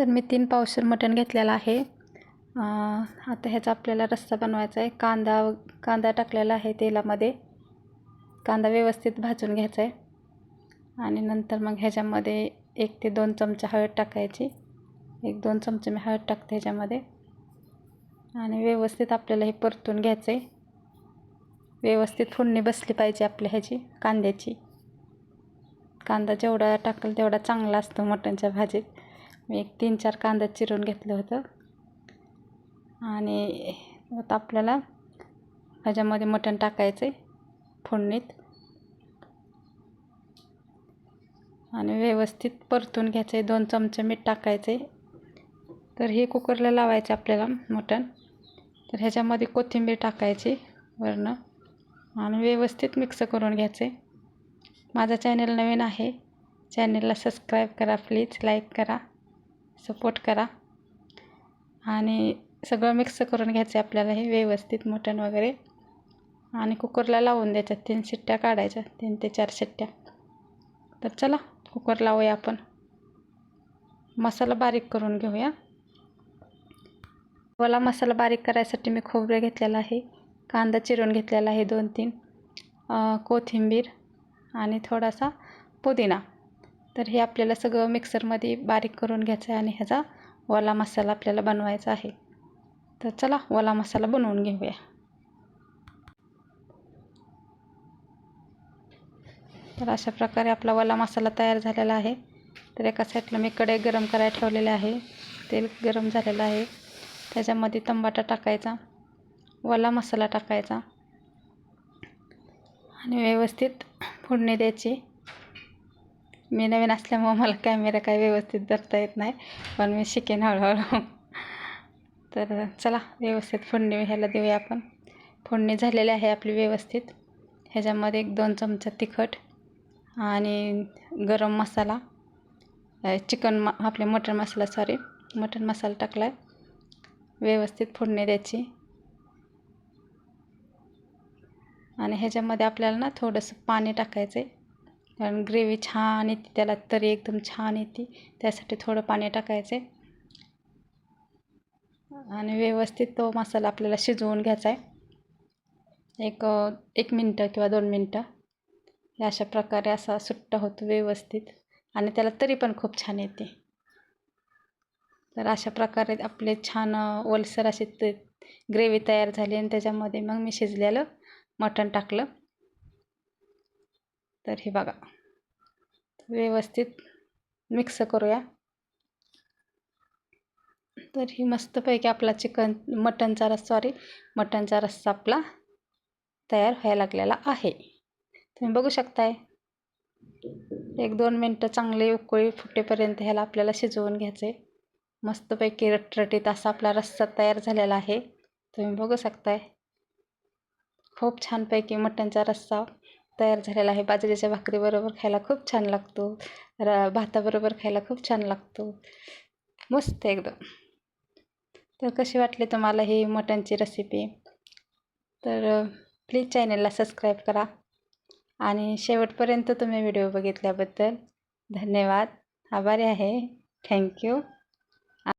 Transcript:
तर मी तीन पावशर मटण घेतलेलं आहे. आता ह्याचा आपल्याला रस्सा बनवायचा आहे. कांदा कांदा टाकलेला आहे तेलामध्ये. कांदा व्यवस्थित भाजून घ्यायचा आहे. आणि नंतर मग ह्याच्यामध्ये एक ते दोन चमचे हळद टाकायची. एक दोन चमचे मी हळद टाकते ह्याच्यामध्ये. आणि व्यवस्थित आपल्याला हे परतून घ्यायचं आहे व्यवस्थित फोडणी बसली पाहिजे आपल्या ह्याची कांद्याची. कांदा जेवढा टाकल तेवढा चांगला असतो मटणच्या भाजीत. मी एक तीन चार कांदा चिरून घेतलं होतं. आणि आता आपल्याला ह्याच्यामध्ये मटण टाकायचं आहे फोडणीत. आणि व्यवस्थित परतून घ्यायचं आहे दोन चमचे मीठ टाकायचे तर हे कुकरला लावायचं आपल्याला मटण. तर ह्याच्यामध्ये कोथिंबीर टाकायची वरनं. आणि व्यवस्थित मिक्स करून घ्यायचे माझा चॅनल नवीन आहे चॅनलला सबस्क्राईब करा प्लीज लाईक करा. सपोर्ट करा. आणि सगळं मिक्स करून घ्यायचं आहे आपल्याला हे व्यवस्थित मटण वगैरे. आणि कुकरला लावून द्यायच्या तीन शिट्ट्या काढायच्या तीन ते चार शिट्ट्या. तर चला कुकर लावूया आपण. मसाला बारीक करून घेऊया. मला मसाला बारीक करायसाठी मी खोबरं घेतलेलं आहे. कांदा चिरून घेतलेला आहे दोन तीन कोथिंबीर आणि थोडासा पुदिना. तर हे आपल्याला सगळं मिक्सरमध्ये बारीक करून घ्यायचं आहे आणि ह्याचा ओला मसाला आपल्याला बनवायचा आहे. तर चला ओला मसाला बनवून घेऊया. तर अशा प्रकारे आपला ओला मसाला तयार झालेला आहे. तर एका साईडला मी कढई गरम करायला ठेवलेले आहे. तेल गरम झालेलं आहे. त्याच्यामध्ये तंबाटा टाकायचा ओला मसाला टाकायचा आणि व्यवस्थित फोडणी द्यायची. मी नवीन असल्यामुळं मला कॅमेरा काही व्यवस्थित धरता येत नाही पण मी शिकेन हळूहळू. तर चला व्यवस्थित फोडणी ह्याला देऊया आपण. फोडणी झालेली आहे आपली व्यवस्थित. ह्याच्यामध्ये एक दोन चमचा तिखट आणि गरम मसाला चिकन म आपले मटण मसाला सॉरी मटण मसाला टाकला आहे व्यवस्थित फोडणी द्यायची. आणि ह्याच्यामध्ये आपल्याला ना थोडंसं पाणी टाकायचं आहे कारण ग्रेव्ही छान येते त्याला तरी एकदम छान येते. त्यासाठी थोडं पाणी टाकायचं आहे आणि व्यवस्थित तो मसाला आपल्याला शिजवून घ्यायचा आहे एक एक मिनटं किंवा दोन मिनटं. हे अशा प्रकारे असा सुट्टा होतो व्यवस्थित. आणि त्याला तरी पण खूप छान येते. तर अशा प्रकारे आपले छान ओलसर अशी ते ग्रेव्ही तयार झाली आणि त्याच्यामध्ये मग मी शिजलेलं मटण टाकलं. तर हे बघा. व्यवस्थित मिक्स करूया. तर ही मस्तपैकी आपला चिकन मटनचा रस सॉरी मटनचा रस्सा आपला तयार व्हायला लागलेला आहे. तुम्ही बघू शकताय. एक दोन मिनटं चांगले उकळी फुटेपर्यंत ह्याला आपल्याला शिजवून घ्यायचं. आहे मस्तपैकी रटरटीत असा आपला रस्सा तयार झालेला आहे. तुम्ही बघू शकताय. खूप छानपैकी मटनचा रस्सा तयार झालेला आहे. बाजरीच्या भाकरीबरोबर खायला खूप छान लागतो. र भाताबरोबर खायला खूप छान लागतो. मस्त एकदम. तर कशी वाटली तुम्हाला ही मटणची रेसिपी तर प्लीज चॅनलला सबस्क्राईब करा. आणि शेवटपर्यंत तुम्ही व्हिडिओ बघितल्याबद्दल धन्यवाद. आभारी आहे. थँक्यू